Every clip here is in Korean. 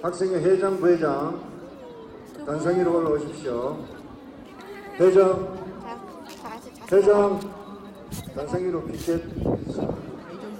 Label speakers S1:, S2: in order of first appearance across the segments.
S1: 학생회 회장, 부회장 단상위로 올라오십시오. 회장, 회장 단상위로 피켓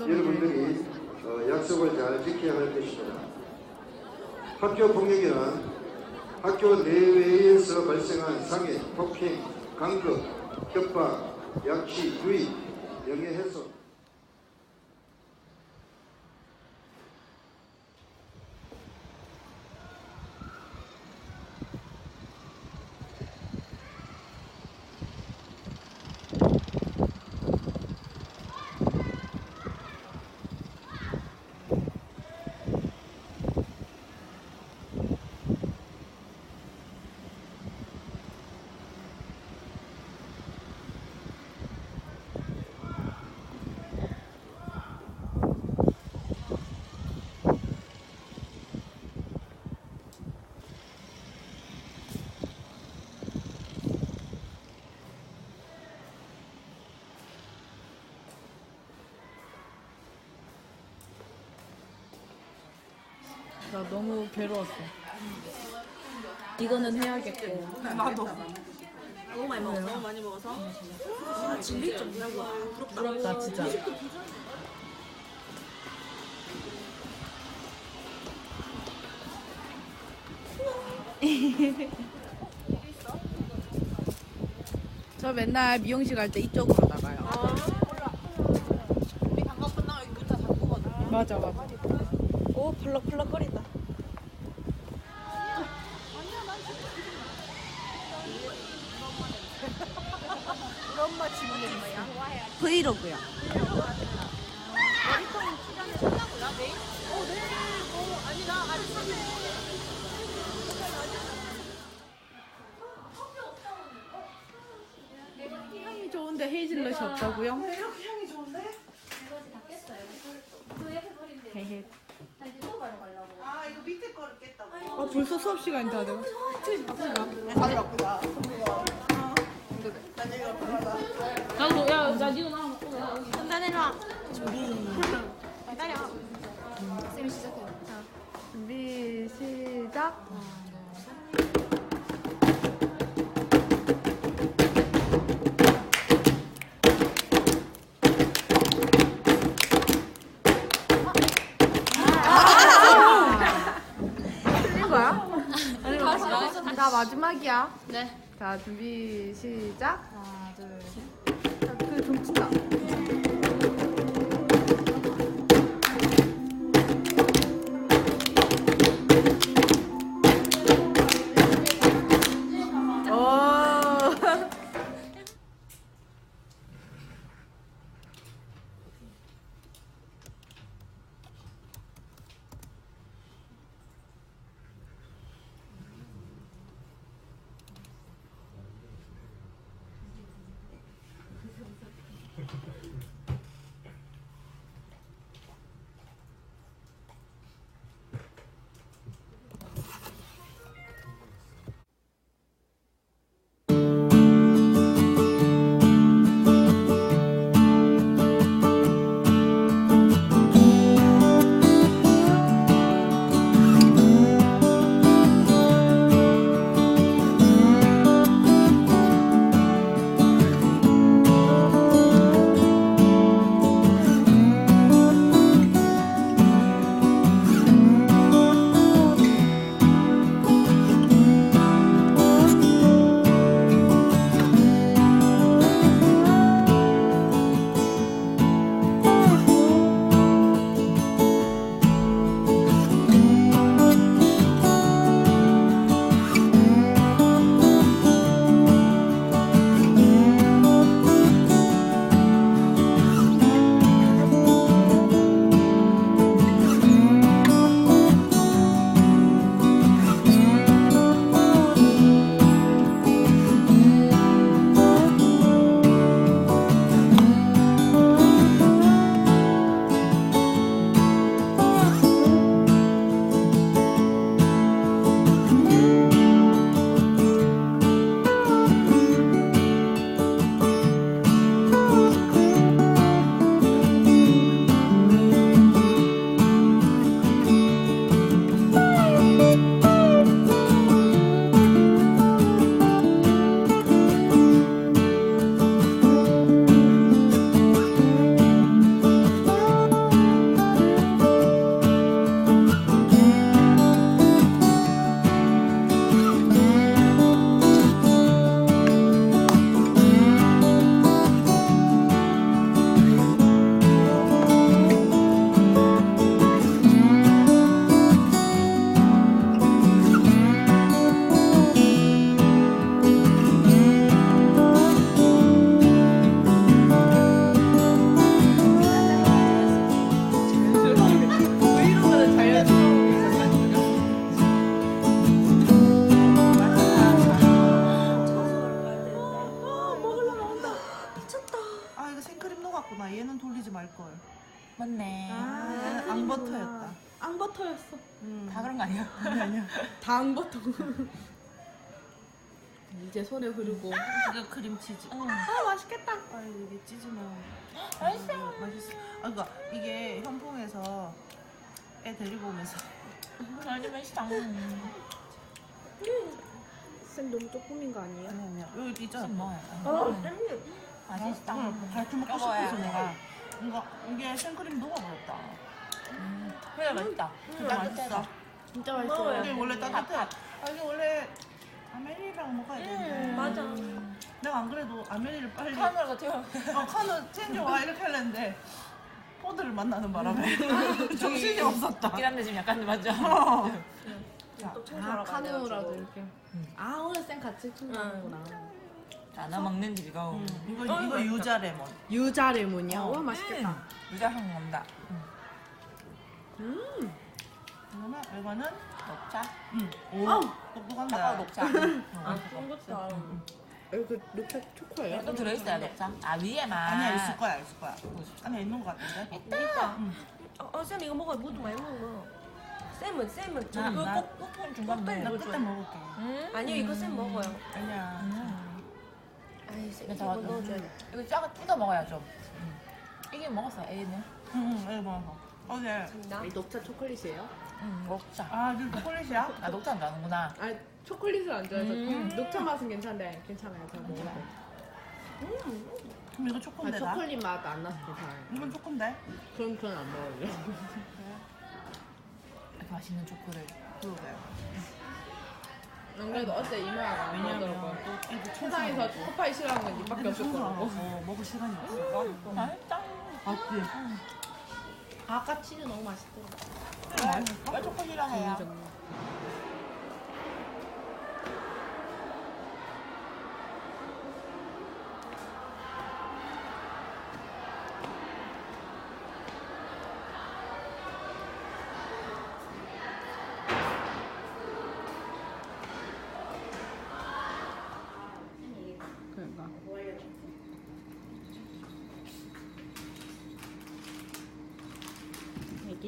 S1: 여러분들이 어, 약속을 잘 지켜야 할 것입니다. 학교 폭력이란 학교 내외에서 발생한 상해, 폭행, 강급, 협박, 약취, 유의, 명예훼손
S2: 나 너무 괴로웠어. 이거는 해야겠고.
S3: 나도. 너무 많이 먹었어. 너무 많이 먹어서. 아, 진리 좀 부럽다.
S2: 부럽다 진짜. 저 맨날 미용실 갈 때 이쪽으로 나가요.
S3: 아, 몰라. 우리 방금 끝나고 여기 문자 잠그거든.
S2: 맞아 맞아.
S3: 오, 펄럭펄럭거린다.
S2: 브이로그요. 향이 좋은데 헤이즐넛이 없다고요?
S3: 이렇게 향이 좋은데?
S2: 헤헤.
S3: 아, 이거 밑에 거를 깼다고.
S2: 아 벌써 수업 시간이 다 돼요.
S3: 가져갔구나.
S2: 나도 야 나 니도 나랑 먹고 가.
S3: 혼자 내려와. 준비. 기다려.
S2: 준비 시작. 마지막이야. 네. 자 준비 시작. 하나 둘 셋. 자, 그좀 친다.
S4: 당버터. 이제 손에 흐르고.
S5: 이거 크림치즈.
S4: 아 맛있겠다.
S5: 아 이게 찌즈면
S4: 맛있어.
S5: 맛있어. 아 그러니까 이게 현풍에서 애 데리고 오면서
S4: 아니 맛있다. 쌤 너무 조금인 거 아니에요?
S5: 아니 아니야 여기 있잖아.
S4: 뭐야?
S5: 어?
S4: 맛있다.
S5: 응, 같이 먹고 싶어서 내가 이거 이게 생크림 녹아버렸다.
S4: 그래 맛있다.
S5: 진짜 맛있어.
S4: 진짜 맛있어.
S5: 이게 원래 따뜻해. 아 이게 원래 아메리랑 먹어야 되는데.
S4: 맞아.
S5: 내가 안 그래도 아메리를 빨리
S4: 카메라가 튀어.
S5: 어, 카누 챙겨와 이렇게 하려는데 포드를 만나는 바람에 정신이 없었다.
S4: 이란데 지금 약간 맞죠?
S5: 어.
S2: 아, 카누라도 이렇게. 아, 오늘 쌤 같이 충전하는구나.
S4: 나 먹는 집이가
S5: 음, 이거 이거 유자 레몬.
S2: 유자 레몬이야?
S5: 어.
S2: 와, 맛있겠다.
S4: 유자 향 난다.
S5: 이거는 이거는
S4: 녹차.
S5: 음. 오.
S2: 아우.
S5: 똑똑한데.
S4: 아까 녹차.
S2: 아, 쫀득다. 여기 녹차 초코예요?
S4: 또 들어있어요 녹차. 아 위에만.
S5: 아니야 있을 거야 있을 거야. 안에 있는 거 같은데.
S4: 있다.
S3: 어, 어, 쌤 이거 먹어요. 모두 많이 먹어. 쌤은 쌤은
S4: 저나
S3: 이거
S4: 나
S3: 꼭
S4: 꼭꼭 중간
S5: 꼭나
S4: 물.
S5: 그때 먹을게.
S4: 음.
S3: 아니요 이거 쌤 먹어요.
S5: 아니야.
S3: 아이 쌤
S4: 이거
S3: 이거
S4: 다
S3: 넣어줘야 돼.
S4: 이거 작아 뜯어 먹어야 좀. 이게 먹었어 A는.
S5: 응, 응, 이거 먹어. 어제
S2: 나이 녹차 초콜릿이에요?
S4: 응 녹차.
S5: 아, 이거 초콜릿이야?
S4: 나 녹차 안 좋아하는구나.
S2: 아, 초콜릿을 안 좋아해서
S4: 음.
S2: 녹차 맛은 괜찮은데 괜찮아요. 저 먹어요.
S5: 그럼 이거
S2: 아,
S5: 초코인데 나?
S2: 초콜릿 맛 안 나서 괜찮아요.
S5: 이건 초코인데?
S2: 그럼 그건 안 먹어요.
S4: 이렇게 맛있는 초코를.
S5: 그러게.
S2: 안 그래도 어제 이모가 안
S5: 왜냐면
S2: 먹더라고요.
S5: 또 애들
S2: 세상에서 초코파이 싫어하는 건 니밖에 없을 거라고.
S5: 어, 먹을 시간이 없어.
S4: 맛있다.
S5: 맞지?
S2: 아까 치즈 너무 맛있더라.
S4: 왜, 왜 초코 싫어해요?
S2: 그러니까.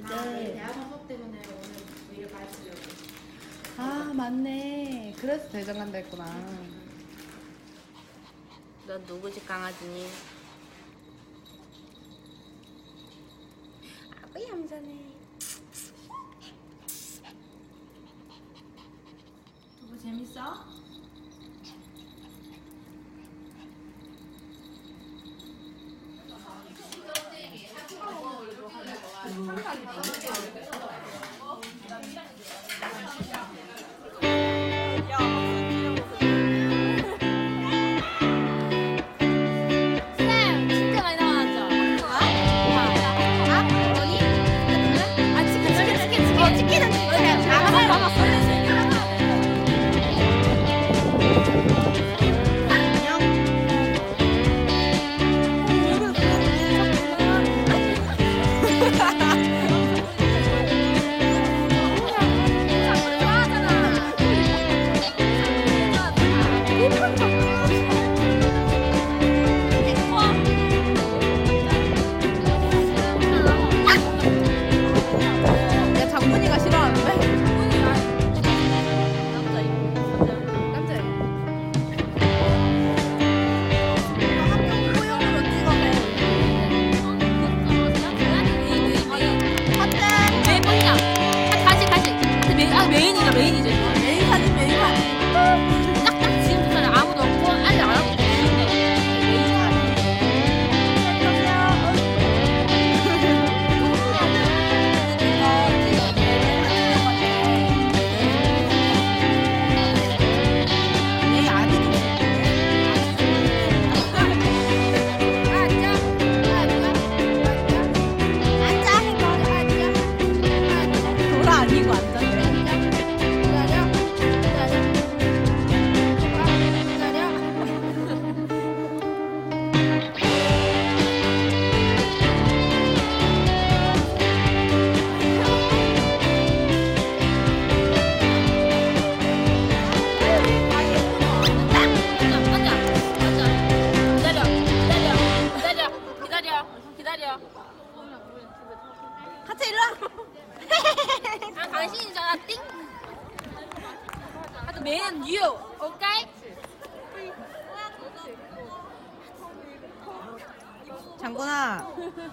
S2: 애기들.
S6: 대학 수업 때문에 오늘 일을 가르치려고.
S2: 아, 맞네. 그래서 대전 간다 했구나.
S3: 너 누구지 강아지니? 아구 얌전해.
S2: 장군아.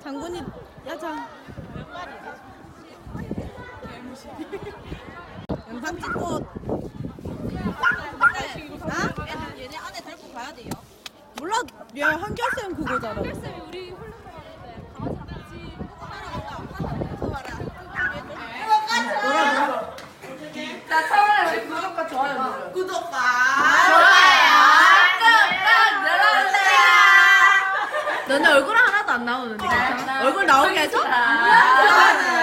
S2: 장군이 야자. 영상 찍고. 아? 얘네 안에 데리고 가야 돼요. 몰라. 야 한결 쌤 그거잖아.
S4: 쌤이 우리
S3: ¿Cierto?